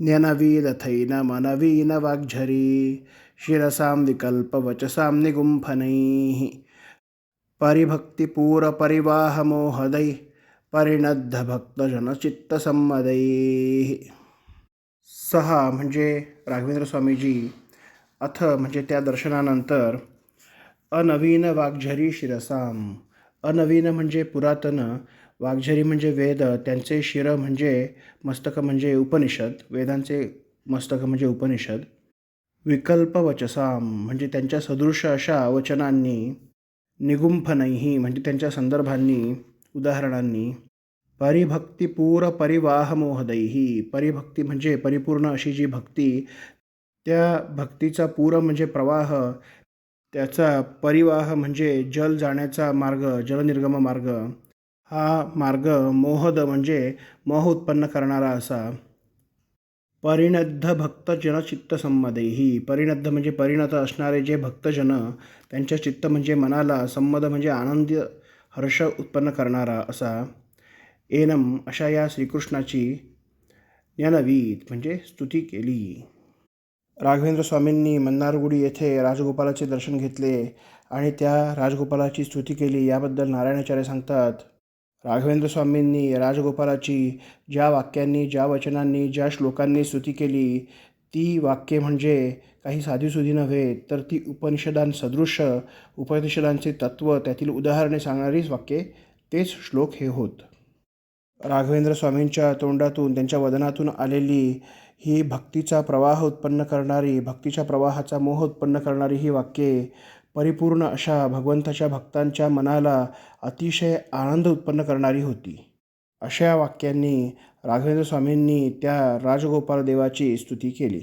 न्यनवीदथैन मनवीन वाग्झरी शिरसां विकल्पवचसां निगुम्फनैः। परिभक्तिपूरपरिवाहमोहदैः परिणद्धभक्तजनचित्तसंमदैः सहा म्हणजे राघवेंद्र स्वामीजी अथ म्हणजे त्या दर्शनानंतर अनवीन वाग्झरी शिरसाम अनवीन म्हणजे पुरातन वाग्झरी म्हणजे वेद त्यांचे शिर म्हणजे मस्तक म्हणजे उपनिषद वेदांचे मस्तक म्हणजे उपनिषद. विकल्प वचसाम म्हणजे त्यांच्या सदृश अशा वचनांनी निगुंफनैही म्हणजे त्यांच्या संदर्भांनी उदाहरणांनी. परिभक्तीपूर परिवाहमोहदैही परिभक्ती म्हणजे परिपूर्ण अशी जी भक्ती त्या भक्तीचा पूर म्हणजे प्रवाह त्याचा परिवाह म्हणजे जल जाण्याचा मार्ग जलनिर्गम मार्ग. हा मार्ग मोहद म्हणजे मोह उत्पन्न करणारा असा. परिणद्ध भक्तजन चित्तसंमदेही परिणद्ध म्हणजे परिणत असणारे जे भक्तजन त्यांच्या चित्त म्हणजे मनाला संमद म्हणजे आनंद हर्ष उत्पन्न करणारा असा. एनम अशा या श्रीकृष्णाची ज्ञानवीत म्हणजे स्तुती केली. राघवेंद्र स्वामींनी मन्नारगुडी येथे राजगोपालाचे दर्शन घेतले आणि त्या राजगोपालाची स्तुती केली. याबद्दल नारायणाचार्य सांगतात राघवेंद्र स्वामींनी राजगोपालाची ज्या वाक्यांनी ज्या वचनांनी ज्या श्लोकांनी स्तुती केली ती वाक्ये म्हणजे काही साधीसुधी नव्हे तर ती उपनिषदांसदृश उपनिषदांचे तत्त्व त्यातील उदाहरणे सांगणारीच वाक्ये तेच श्लोक हे होत. राघवेंद्र स्वामींच्या तोंडातून त्यांच्या वदनातून आलेली ही भक्तीचा प्रवाह उत्पन्न करणारी भक्तीच्या प्रवाहाचा मोह उत्पन्न करणारी ही वाक्ये परिपूर्ण अशा भगवंताच्या भक्तांच्या मनाला अतिशय आनंद उत्पन्न करणारी होती. अशा वाक्यांनी राघवेंद्र स्वामींनी त्या राजगोपाल देवाची स्तुती केली.